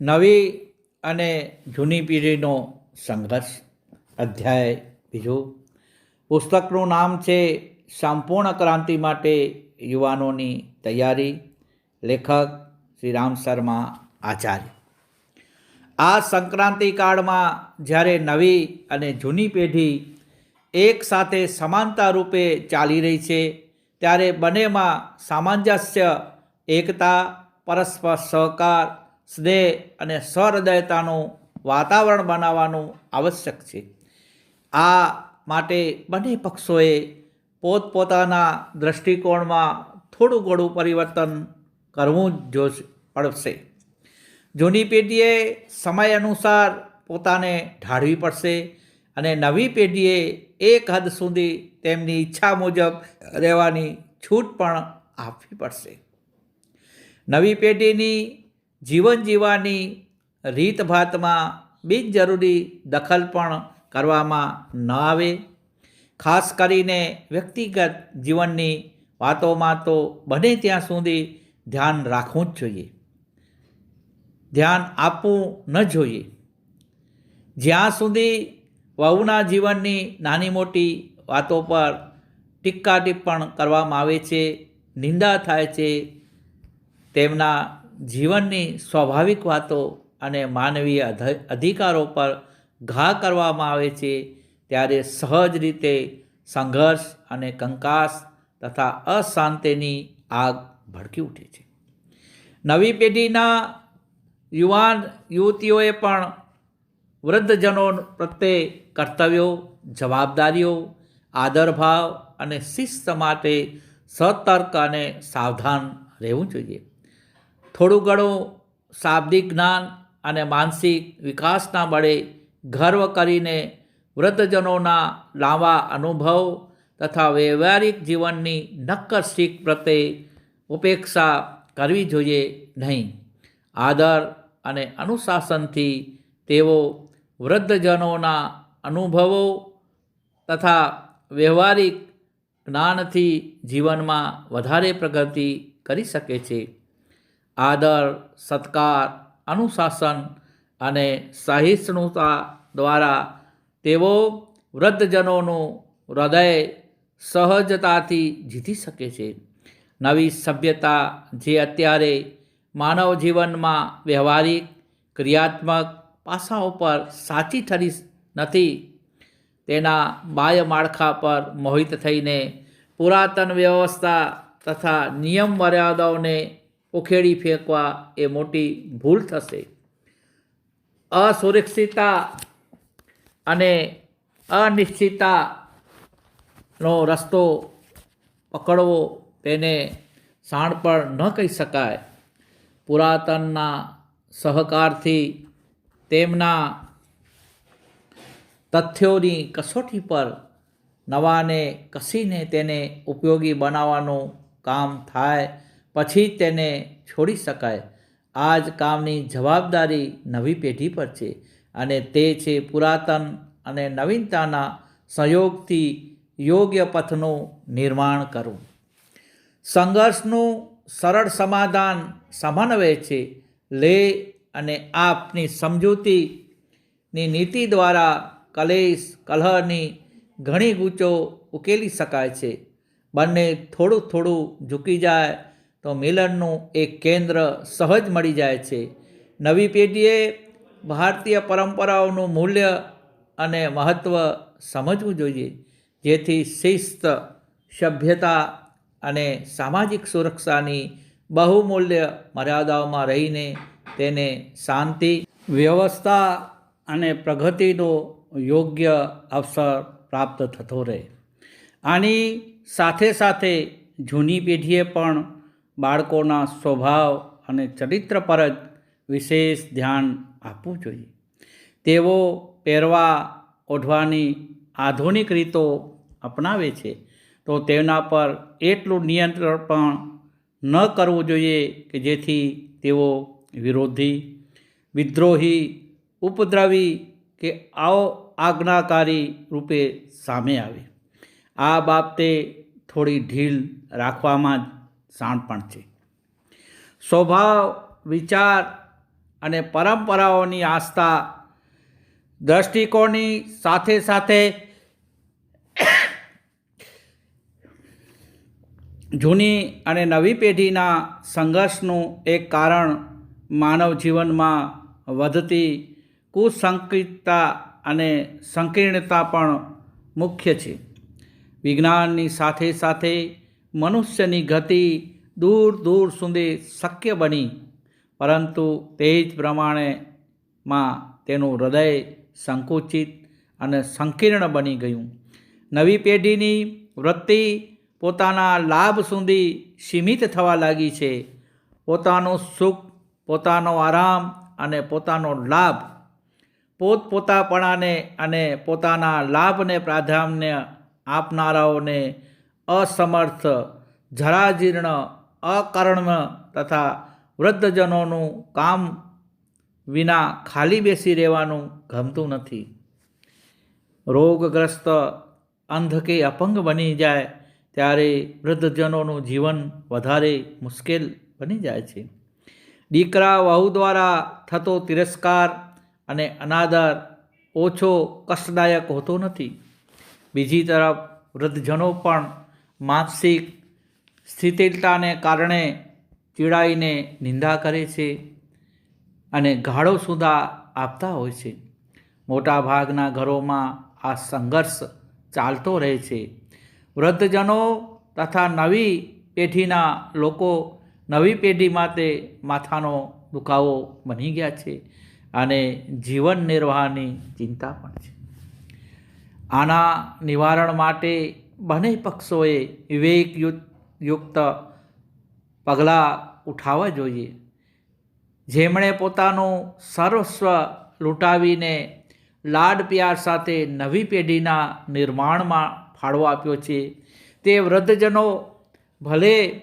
નવી અને જૂની પેઢીનો સંઘર્ષ. અધ્યાય બીજો. પુસ્તકનું નામ છે સંપૂર્ણ ક્રાંતિ માટે યુવાનોની તૈયારી. લેખક શ્રી રામ શર્મા આચાર્ય. આ સંક્રાંતિ કાળમાં જ્યારે નવી અને જૂની પેઢી એક સાથે સમાનતા રૂપે ચાલી રહી છે, ત્યારે બંનેમાં સામંજસ્ય, એકતા પરસ્પર સહકાર, સ્નેહ અને સહૃદયતાનું વાતાવરણ બનાવવાનું આવશ્યક છે. આ માટે બંને પક્ષોએ પોતપોતાના દૃષ્ટિકોણમાં થોડું ઘણું પરિવર્તન કરવું જ પડશે. જૂની પેઢીએ સમય અનુસાર પોતાને ઢાળવી પડશે અને નવી પેઢીએ એક હદ સુધી તેમની ઈચ્છા મુજબ રહેવાની છૂટ પણ આપવી પડશે. નવી પેઢીની જીવન જીવવાની રીતભાતમાં બિનજરૂરી દખલ પણ કરવામાં ન આવે. ખાસ કરીને વ્યક્તિગત જીવનની વાતોમાં તો બને ત્યાં સુધી ધ્યાન રાખવું જ જોઈએ. ધ્યાન આપવું ન જોઈએ. જ્યાં સુધી વહુના જીવનની નાની મોટી વાતો પર ટીક્કા ટિપ્પણ કરવામાં આવે છે, નિંદા થાય છે તેમના જીવનની સ્વાભાવિક વાતો અને માનવીય અધ- અધિકારો પર ઘા કરવામાં આવે છે, ત્યારે સહજ રીતે સંઘર્ષ અને કંકાસ તથા અશાંતિની આગ ભડકી ઉઠે છે. નવી પેઢીના યુવાન યુવતીઓએ પણ વૃદ્ધજનો પ્રત્યે કર્તવ્યો, જવાબદારીઓ, આદરભાવ અને શિસ્ત માટે સતર્ક અને સાવધાન રહેવું જોઈએ. થોડું ઘણું શાબ્દિક જ્ઞાન અને માનસિક વિકાસના બળે ગર્વ કરીને વૃદ્ધજનોના લાંબા અનુભવ તથા વ્યવહારિક જીવનની નક્કર શીખ પ્રત્યે ઉપેક્ષા કરવી જોઈએ નહીં. આદર અને અનુશાસનથી તેઓ વૃદ્ધજનોના અનુભવો તથા વ્યવહારિક જ્ઞાનથી જીવનમાં વધારે પ્રગતિ કરી શકે છે. આદર, સત્કાર, અનુશાસન અને સહિષ્ણુતા દ્વારા તેઓ વૃદ્ધજનોનું હૃદય સહજતાથી જીતી શકે છે. નવી સભ્યતા જે અત્યારે માનવ જીવનમાં વ્યવહારિક, ક્રિયાત્મક પાસાઓ પર સાચી ઠરી નથી, તેના બાહ્ય માળખા પર મોહિત થઈને પુરાતન વ્યવસ્થા તથા નિયમ મર્યાદાઓને ઉખેડી ફેંકવા એ મોટી ભૂલ થશે. અસુરક્ષિતતા અને અનિશ્ચિતતાનો રસ્તો પકડવો તેને શાણપણ ન કહી શકાય. પુરાતનના સહકારથી તેમના તથ્યોની કસોટી પર નવાને કસીને તેને ઉપયોગી બનાવવાનું કામ થાય પછી તેને છોડી શકાય. આ જ કામની જવાબદારી નવી પેઢી પર છે અને તે છે પુરાતન અને નવીનતાના સંયોગથી યોગ્ય પથનું નિર્માણ કરવું. સંઘર્ષનું સરળ સમાધાન સમન્વય છે. લે અને આપની સમજૂતીની નીતિ દ્વારા કલેશ, કલહની ઘણી ગૂંચો ઉકેલી શકાય છે. બંને થોડું થોડું ઝૂકી જાય તો મિલનનું એક કેન્દ્ર સહજ મળી જાય છે. નવી પેઢીએ ભારતીય પરંપરાઓનું મૂલ્ય અને મહત્ત્વ સમજવું જોઈએ, જેથી શિસ્ત, સભ્યતા અને સામાજિક સુરક્ષાની બહુમૂલ્ય મર્યાદાઓમાં રહીને તેને શાંતિ, વ્યવસ્થા અને પ્રગતિનો યોગ્ય અવસર પ્રાપ્ત થતો રહે. આની સાથે સાથે જૂની પેઢીએ પણ બાળકોના સ્વભાવ અને ચરિત્ર પર જ વિશેષ ધ્યાન આપવું જોઈએ. તેઓ પહેરવા, ઓઢવાની આધુનિક રીતો અપનાવે છે, તો તેના પર એટલું નિયંત્રણ પણ ન કરવું જોઈએ કે જેથી તેઓ વિરોધી, વિદ્રોહી, ઉપદ્રવી કે આવો આજ્ઞાકારી રૂપે સામે આવે. આ બાબતે થોડી ઢીલ રાખવામાં જ શાણપણ છે સ્વભાવ, વિચાર અને પરંપરાઓની આસ્થા દ્રષ્ટિકોણની સાથે સાથે જૂની અને નવી પેઢીના સંઘર્ષનું એક કારણ માનવ જીવનમાં વધતી કુસંકિતતા અને સંકીર્ણતા પણ મુખ્ય છે. વિજ્ઞાનની સાથે સાથે મનુષ્યની ગતિ દૂર દૂર સુધી શક્ય બની. પરંતુ તે જ પ્રમાણેમાં તેનું હૃદય સંકુચિત અને સંકીર્ણ બની ગયું. નવી પેઢીની વૃત્તિ પોતાના લાભ સુધી સીમિત થવા લાગી છે. પોતાનું સુખ, પોતાનો આરામ અને પોતાનો લાભ. પોતપોતાપણાને અને પોતાના લાભને પ્રાધાન્ય આપનારાઓને અસમર્થ, જરાજીર્ણ, અકર્ણ તથા વૃદ્ધજનોનું કામ વિના ખાલી બેસી રહેવાનું ગમતું નથી. રોગગ્રસ્ત અંધ કે અપંગ બની જાય ત્યારે વૃદ્ધજનોનું જીવન વધારે મુશ્કેલ બની જાય છે. દીકરા વહુ દ્વારા થતો તિરસ્કાર અને અનાદર ઓછો કષ્ટદાયક હોતો નથી. બીજી તરફ વૃદ્ધજનો પણ માનસિક સ્થિતિલતાને કારણે ચીડાઈને નિંદા કરે છે અને ગાળો સુધા આપતા હોય છે. મોટાભાગના ઘરોમાં આ સંઘર્ષ ચાલતો રહે છે. વૃદ્ધજનો તથા નવી પેઢીના લોકો નવી પેઢી માટે માથાનો દુખાવો બની ગયા છે અને જીવન નિર્વાહની ચિંતા પણ છે. આના નિવારણ માટે બંને પક્ષોએ વિવેકયુક્ત, યુક્ત પગલાં ઉઠાવવા જોઈએ. જેમણે પોતાનું સર્વસ્વ લૂંટાવીને લાડ પ્યાર સાથે નવી પેઢીના નિર્માણમાં ફાળો આપ્યો છે, તે વૃદ્ધજનો ભલે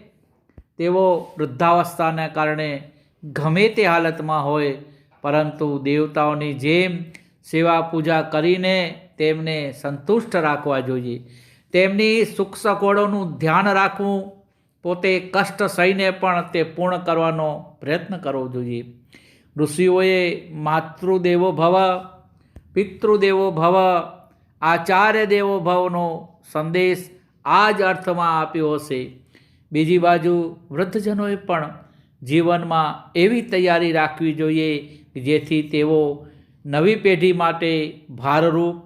તેઓ વૃદ્ધાવસ્થાને કારણે ગમે તે હાલતમાં હોય, પરંતુ દેવતાઓની જેમ સેવા પૂજા કરીને તેમને સંતુષ્ટ રાખવા જોઈએ. તેમની સુખ સગવડોનું ધ્યાન રાખવું, પોતે કષ્ટ સહીને પણ તે પૂર્ણ કરવાનો પ્રયત્ન કરવો જોઈએ. ઋષિઓએ માતૃદેવો ભવ, પિતૃદેવો ભવ આચાર્ય દેવો ભવનો સંદેશ આ જ અર્થમાં આપ્યો હશે. બીજી બાજુ વૃદ્ધજનોએ પણ જીવનમાં એવી તૈયારી રાખવી જોઈએ જેથી તેઓ નવી પેઢી માટે ભારરૂપ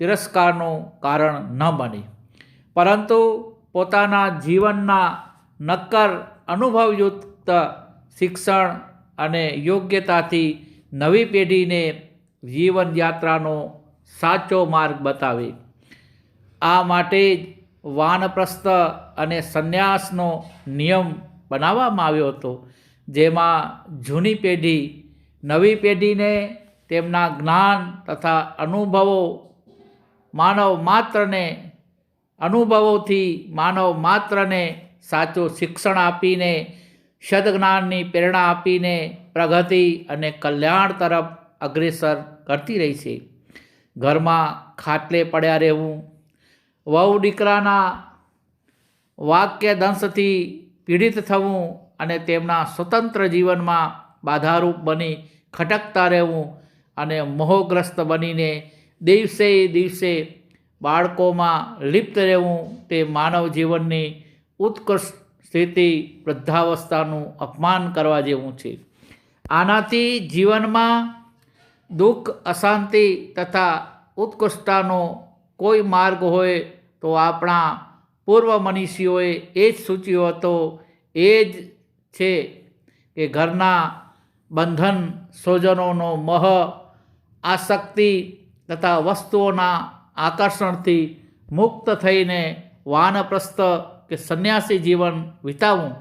તિરસ્કારનું કારણ ન બને. પરંતુ પોતાના જીવનના નક્કર અનુભવયુક્ત શિક્ષણ અને યોગ્યતાથી નવી પેઢીને જીવનયાત્રાનો સાચો માર્ગ બતાવે. આ માટે જ વાનપ્રસ્થ અને સંન્યાસનો નિયમ બનાવવામાં આવ્યો હતો, જેમાં જૂની પેઢી નવી પેઢીને તેમના જ્ઞાન તથા અનુભવો માનવ માત્રને અનુભવોથી માનવ માત્રને સાચું શિક્ષણ આપીને, સદજ્ઞાનની પ્રેરણા આપીને પ્રગતિ અને કલ્યાણ તરફ અગ્રેસર કરતી રહી છે. ઘરમાં ખાટલે પડ્યા રહેવું, વહુ દીકરાના વાક્ય દંશથી પીડિત થવું અને તેમના સ્વતંત્ર જીવનમાં બાધારૂપ બની ખટકતા રહેવું અને મોહગ્રસ્ત બનીને દિવસે દિવસે બાળકોમાં લિપ્ત રહેવું તે માનવ જીવનની ઉત્કૃષ્ટ સ્થિતિ, વૃદ્ધાવસ્થાનું અપમાન કરવા જેવું છે. આનાથી જીવનમાં દુઃખ, અશાંતિ તથા ઉત્કૃષ્ટતાનો કોઈ માર્ગ હોય તો આપણા પૂર્વ મનીષીઓએ એ જ સૂચ્યો હતો. એ જ છે કે ઘરના બંધન સ્વજનોનો મહ આસક્તિ તથા વસ્તુઓના આકર્ષણથી મુક્ત થઈને વાનપ્રસ્થ કે સંન્યાસી જીવન વિતાવવું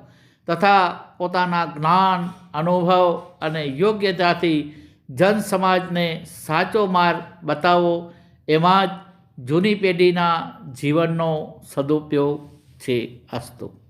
તથા પોતાના જ્ઞાન, અનુભવ અને યોગ્યતાથી જન સમાજને સાચો માર્ગ બતાવવો એમાં જ જૂની પેઢીના જીવનનો સદુપયોગ છે અસ્તુ.